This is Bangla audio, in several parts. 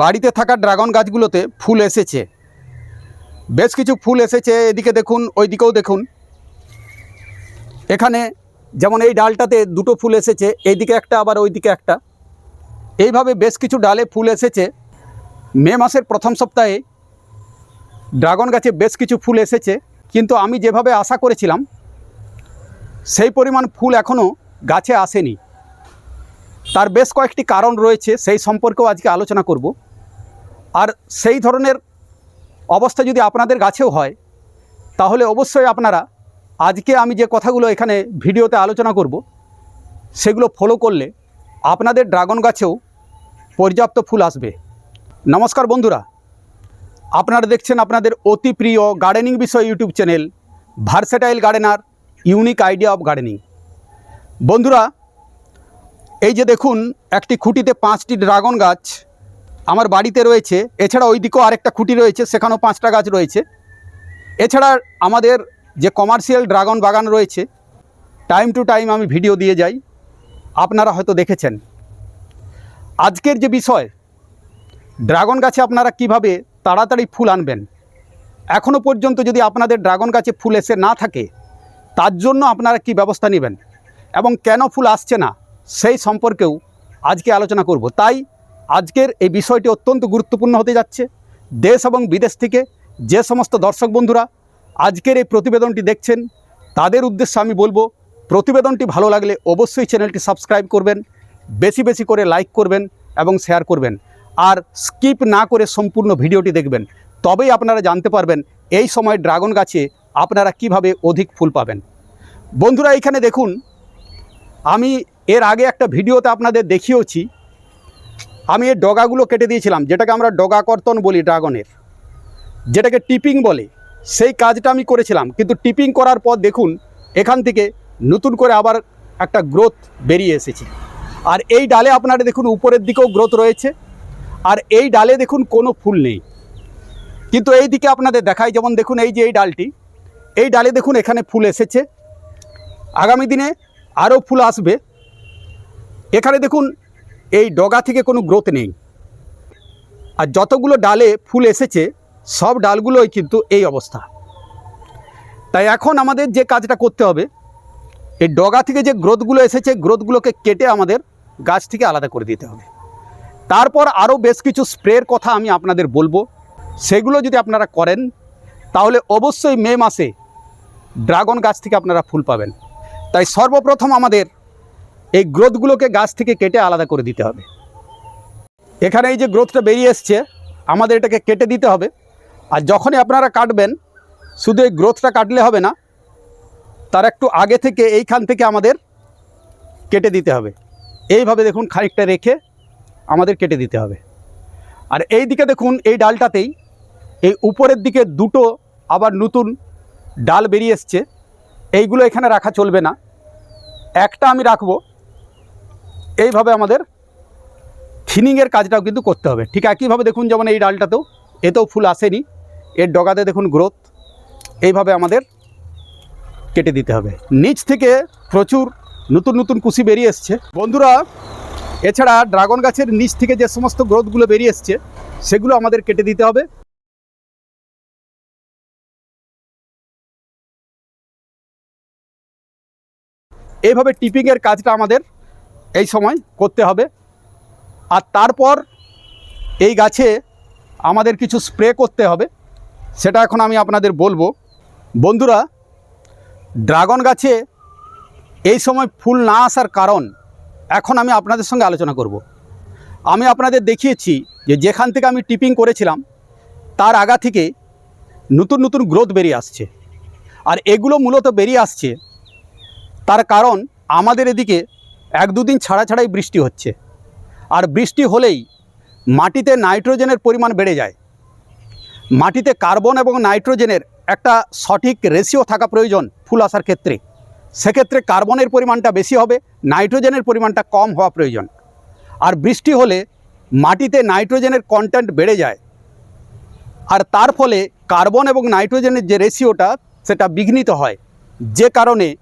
বাড়িতে থাকা ড্রাগন গাছগুলোতে ফুল এসেছে। বেশ কিছু ফুল এসেছে, এদিকে দেখুন ওই দিকেও দেখুন। এখানে যেমন এই ডালটাতে দুটো ফুল এসেছে, এইদিকে একটা, আবার ওইদিকে একটা। এইভাবে বেশ কিছু ডালে ফুল এসেছে। মে মাসের প্রথম সপ্তাহে ড্রাগন গাছে বেশ কিছু ফুল এসেছে, কিন্তু আমি যেভাবে আশা করেছিলাম, সেই পরিমাণ ফুল এখনও গাছে আসেনি। তার বেশ কয়েকটি কারণ রয়েছে, সেই সম্পর্কেও আজকে আলোচনা করব। আর সেই ধরনের অবস্থা যদি আপনাদের গাছেও হয়, তাহলে অবশ্যই আপনারা আজকে আমি যে কথাগুলো এখানে ভিডিওতে আলোচনা করব, সেগুলো ফলো করলে আপনাদের ড্রাগন গাছেও পর্যাপ্ত ফুল আসবে। নমস্কার বন্ধুরা, আপনারা দেখছেন আপনাদের অতি প্রিয় গার্ডেনিং বিষয় YouTube channel versatile gardener unique idea of gardening বন্ধুরা, এই যে দেখুন, একটি খুঁটিতে পাঁচটি ড্রাগন গাছ আমার বাড়িতে রয়েছে, এছাড়া ওই দিকেও আরেকটা খুঁটি রয়েছে, সেখানেও পাঁচটা গাছ রয়েছে। এছাড়া আমাদের যে কমার্শিয়াল ড্রাগন বাগান রয়েছে টাইম টু টাইম আমি ভিডিও দিয়ে যাই, আপনারা হয়তো দেখেছেন। আজকের যে বিষয় ড্রাগন গাছে আপনারা কীভাবে তাড়াতাড়ি ফুল আনবেন? এখনও পর্যন্ত যদি আপনাদের ড্রাগন গাছে ফুল এসে না থাকে, তার জন্য আপনারা কি ব্যবস্থা নেবেন? এবং কেন ফুল আসছে না, সেই সম্পর্কেও আজকে আলোচনা করব। তাই আজকের এই বিষয়টি অত্যন্ত গুরুত্বপূর্ণ হতে যাচ্ছে। দেশ এবং বিদেশ থেকে যে সমস্ত দর্শক বন্ধুরা আজকের এই প্রতিবেদনটি দেখছেন, তাদের উদ্দেশ্যে আমি বলব, প্রতিবেদনটি ভালো লাগলে অবশ্যই চ্যানেলটি সাবস্ক্রাইব করবেন, বেশি বেশি করে লাইক করবেন এবং শেয়ার করবেন। আর স্কিপ না করে সম্পূর্ণ ভিডিওটি দেখবেন। তবেই আপনারা জানতে পারবেন এই সময় ড্রাগন গাছে আপনারা কীভাবে অধিক ফুল পাবেন। বন্ধুরা এইখানে দেখুন, আমি এর আগে একটা ভিডিওতে আপনাদের দেখিয়েছি আমি এই ডগাগুলো কেটে দিয়েছিলাম, যেটাকে আমরা ডগা কর্তন বলি ড্রাগনের, যেটাকে টিপিং বলে, সেই কাজটা আমি করেছিলাম। কিন্তু টিপিং করার পর দেখুন, এখান থেকে নতুন করে আবার একটা গ্রোথ বেরিয়ে এসেছে। আর এই ডালে আপনারা দেখুন, উপরের দিকেও গ্রোথ রয়েছে, আর এই ডালে দেখুন, কোনো ফুল নেই। কিন্তু এই দিকে আপনাদের দেখাই, যেমন দেখুন, এই যে এই ডালটি, এই ডালে দেখুন, এখানে ফুল এসেছে। আগামী দিনে আরও ফুল আসবে। এখানে দেখুন এই ডগা থেকে কোনো গ্রোথ নেই। আর যতগুলো ডালে ফুল এসেছে, সব ডালগুলোই কিন্তু এই অবস্থা। তাই এখন আমাদের যে কাজটা করতে হবে, এই ডগা থেকে যে গ্রোথগুলো এসেছে গ্রোথগুলোকে কেটে আমাদের গাছ থেকে আলাদা করে দিতে হবে। তারপর আরও বেশ কিছু স্প্রের কথা আমি আপনাদের বলব। সেগুলো যদি আপনারা করেন, তাহলে অবশ্যই মে মাসে ড্রাগন গাছ থেকে আপনারা ফুল পাবেন। তাই সর্বপ্রথম আমাদের এই গ্রোথগুলোকে গাছ থেকে কেটে আলাদা করে দিতে হবে। এখানে এই যে গ্রোথটা বেরিয়ে এসছে, আমাদের এটাকে কেটে দিতে হবে। আর যখনই আপনারা কাটবেন, শুধু এই গ্রোথটা কাটলে হবে না, তার একটু আগে থেকে এইখান থেকে আমাদের কেটে দিতে হবে। এইভাবে দেখুন খানিকটা রেখে আমাদের কেটে দিতে হবে। আর এই দিকে দেখুন, এই ডালটাতেই এই উপরের দিকে দুটো আবার নতুন ডাল বেরিয়ে এসছে। এইগুলো এখানে রাখা চলবে না। একটা আমি রাখব এইভাবে আমাদের থিনিংয়ের কাজটাও কিন্তু করতে হবে। ঠিক একইভাবে দেখুন যেমন এই ডালটাতেও, এতেও ফুল আসেনি। এর ডগাতে দেখুন গ্রোথ এইভাবে আমাদের কেটে দিতে হবে। নিচ থেকে প্রচুর নতুন নতুন কুশি বেরিয়ে এসছে। বন্ধুরা, এছাড়া ড্রাগন গাছের নিচ থেকে যে সমস্ত গ্রোথগুলো বেরিয়ে এসছে, সেগুলো আমাদের কেটে দিতে হবে। এইভাবে টিপিংয়ের কাজটা আমাদের এই সময় করতে হবে। আর তারপর এই গাছে আমাদের কিছু স্প্রে করতে হবে। সেটা এখন আমি আপনাদের বলব। বন্ধুরা, ড্রাগন গাছে এই সময় ফুল না আসার কারণ এখন আমি আপনাদের সঙ্গে আলোচনা করব। আমি আপনাদের দেখিয়েছি যে যেখান থেকে আমি টিপিং করেছিলাম, তার আগা থেকে নতুন নতুন গ্রোথ বেরিয়ে আসছে। আর এগুলো মূলত বেরিয়ে আসছে তার কারণ আমাদের এদিকে এক দুদিন ছাড়া ছাড়াই বৃষ্টি হচ্ছে। আর বৃষ্টি হলেই মাটিতে নাইট্রোজেনের পরিমাণ বেড়ে যায়। মাটিতে কার্বন এবং নাইট্রোজেনের একটা সঠিক রেশিও থাকা প্রয়োজন ফুল আসার ক্ষেত্রে। সেক্ষেত্রে কার্বনের পরিমাণটা বেশি হবে, নাইট্রোজেনের পরিমাণটা কম হওয়া প্রয়োজন। আর বৃষ্টি হলে মাটিতে নাইট্রোজেনের কন্টেন্ট বেড়ে যায়। আর তার ফলে কার্বন এবং নাইট্রোজেনের যে রেশিওটা সেটা বিঘ্নিত হয়। যে কারণে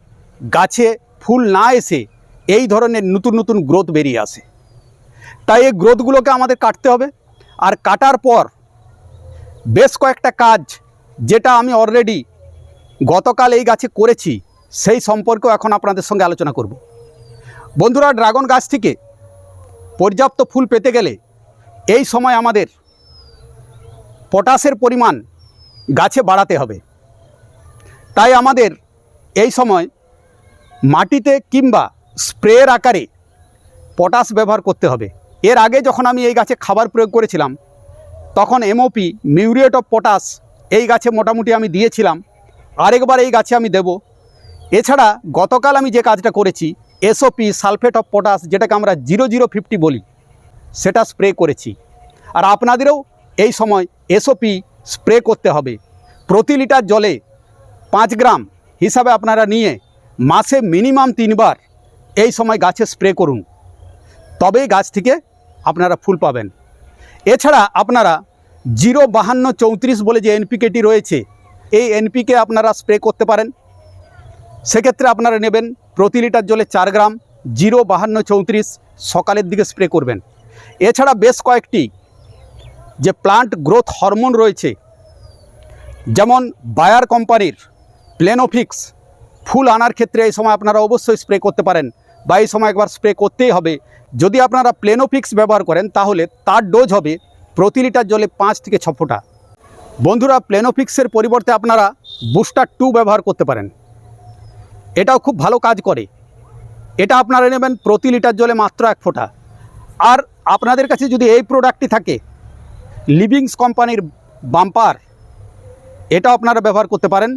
গাছে ফুল না এসে এই ধরনের নতুন নতুন গ্রোথ বেরিয়ে আসে। তাই এই গ্রোথগুলোকে আমাদের কাটতে হবে। আর কাটার পর বেশ কয়েকটা কাজ যেটা আমি অলরেডি গতকাল এই গাছে করেছি, সেই সম্পর্কেও এখন আপনাদের সঙ্গে আলোচনা করব। বন্ধুরা, ড্রাগন গাছ থেকে পর্যাপ্ত ফুল পেতে গেলে এই সময় আমাদের পটাশের পরিমাণ গাছে বাড়াতে হবে। তাই আমাদের এই সময় মাটিতে কিংবা স্প্রের আকারে পটাশ ব্যবহার করতে হবে। এর আগে যখন আমি এই গাছে খাবার প্রয়োগ করেছিলাম, তখন এমওপি মিউরিয়েট অফ পটাশ এই গাছে মোটামুটি আমি দিয়েছিলাম। আরেকবার এই গাছে আমি দেব। এছাড়া গতকাল আমি যে কাজটা করেছি এসওপি সালফেট অফ পটাশ যেটাকে আমরা জিরো জিরো ফিফটি বলি, সেটা স্প্রে করেছি। আর আপনাদেরও এই সময় এসওপি স্প্রে করতে হবে। প্রতি লিটার জলে পাঁচ গ্রাম হিসাবে আপনারা নিয়ে মাসে মিনিমাম তিনবার এই সময় গাছে স্প্রে করুন। তবেই গাছ থেকে আপনারা ফুল পাবেন। এছাড়া আপনারা জিরো বাহান্ন চৌত্রিশ বলে যে এনপিকেটি রয়েছে, এই এনপিকে আপনারা স্প্রে করতে পারেন। সেক্ষেত্রে আপনারা নেবেন প্রতি লিটার জলে চার গ্রাম জিরো বাহান্ন চৌত্রিশ সকালের দিকে স্প্রে করবেন। এছাড়া বেশ কয়েকটি যে প্লান্ট গ্রোথ হরমোন রয়েছে, যেমন বায়ার কোম্পানির প্লেনোফিক্স ফুল আনার ক্ষেত্রে এই সময় আপনারা অবশ্যই স্প্রে করতে পারেন। বা এই সময় একবার স্প্রে করতেই হবে। যদি আপনারা প্লেনোফিক্স ব্যবহার করেন, তাহলে তার ডোজ হবে প্রতি লিটার জলে পাঁচ থেকে ছ ফোঁটা। বন্ধুরা প্লেনোফিক্সের পরিবর্তে আপনারা বুস্টার টু ব্যবহার করতে পারেন। এটাও খুব ভালো কাজ করে। এটা আপনারা নেবেন প্রতি লিটার জলে মাত্র এক ফোঁটা। আর আপনাদের কাছে যদি এই প্রোডাক্টটি থাকে লিভিংস কোম্পানির বাম্পার এটা আপনারা ব্যবহার করতে পারেন।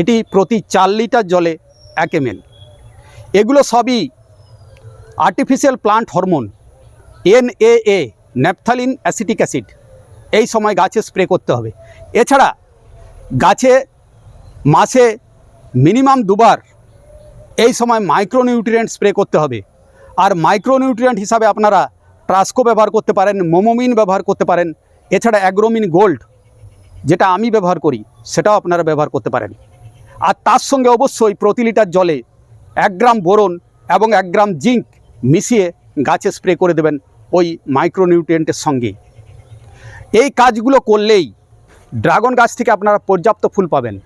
এটি প্রতি চার লিটার জলে এক এম এগুলো সবই artificial plant hormone NAA naphthalene acetic acid এই সময় গাছে স্প্রে করতে হবে। এছাড়া গাছে মাসে মিনিমাম দুবার এই সময় মাইক্রোনিউট্রিয়েন্ট স্প্রে করতে হবে। আর মাইক্রোনিউট্রিয়েন্ট হিসাবে আপনারা ট্রাস্কো ব্যবহার করতে পারেন মোমোমিন ব্যবহার করতে পারেন, এছাড়া অ্যাগ্রোমিন গোল্ড যেটা আমি ব্যবহার করি, সেটাও আপনারা ব্যবহার করতে পারেন। আর তার সঙ্গে অবশ্যই প্রতি লিটার জলে এক গ্রাম বোরন এবং এক গ্রাম জিঙ্ক মিশিয়ে গাছে স্প্রে করে দেবেন ওই মাইক্রোনিউট্রিয়েন্টের সঙ্গে। এই কাজগুলো করলেই ড্রাগন গাছ থেকে আপনারা পর্যাপ্ত ফুল পাবেন।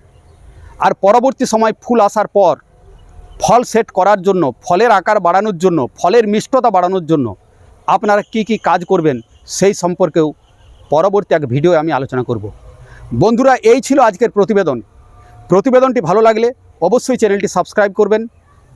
আর পরবর্তী সময় ফুল আসার পর ফল সেট করার জন্য, ফলের আকার বাড়ানোর জন্য, ফলের মিষ্টতা বাড়ানোর জন্য আপনারা কি কি কাজ করবেন সেই সম্পর্কেও পরবর্তী এক ভিডিও আমি আলোচনা করব। বন্ধুরা, এই ছিল আজকের প্রতিবেদন। প্রতিবেদনটি ভালো লাগলে অবশ্যই চ্যানেলটি সাবস্ক্রাইব করবেন।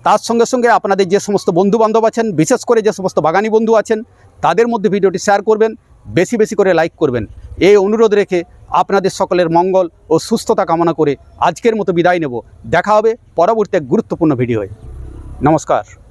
তার সঙ্গে সঙ্গে আপনাদের যে সমস্ত বন্ধু বান্ধব আছেন, বিশেষ করে যে সমস্ত বাগানি বন্ধু আছেন, তাদের মধ্যে ভিডিওটি শেয়ার করবেন, বেশি বেশি করে লাইক করবেন। এই অনুরোধ রেখে আপনাদের সকলের মঙ্গল ও সুস্থতা কামনা করে আজকের মতো বিদায় নেব। দেখা হবে পরবর্তী এক গুরুত্বপূর্ণ ভিডিওয় নমস্কার।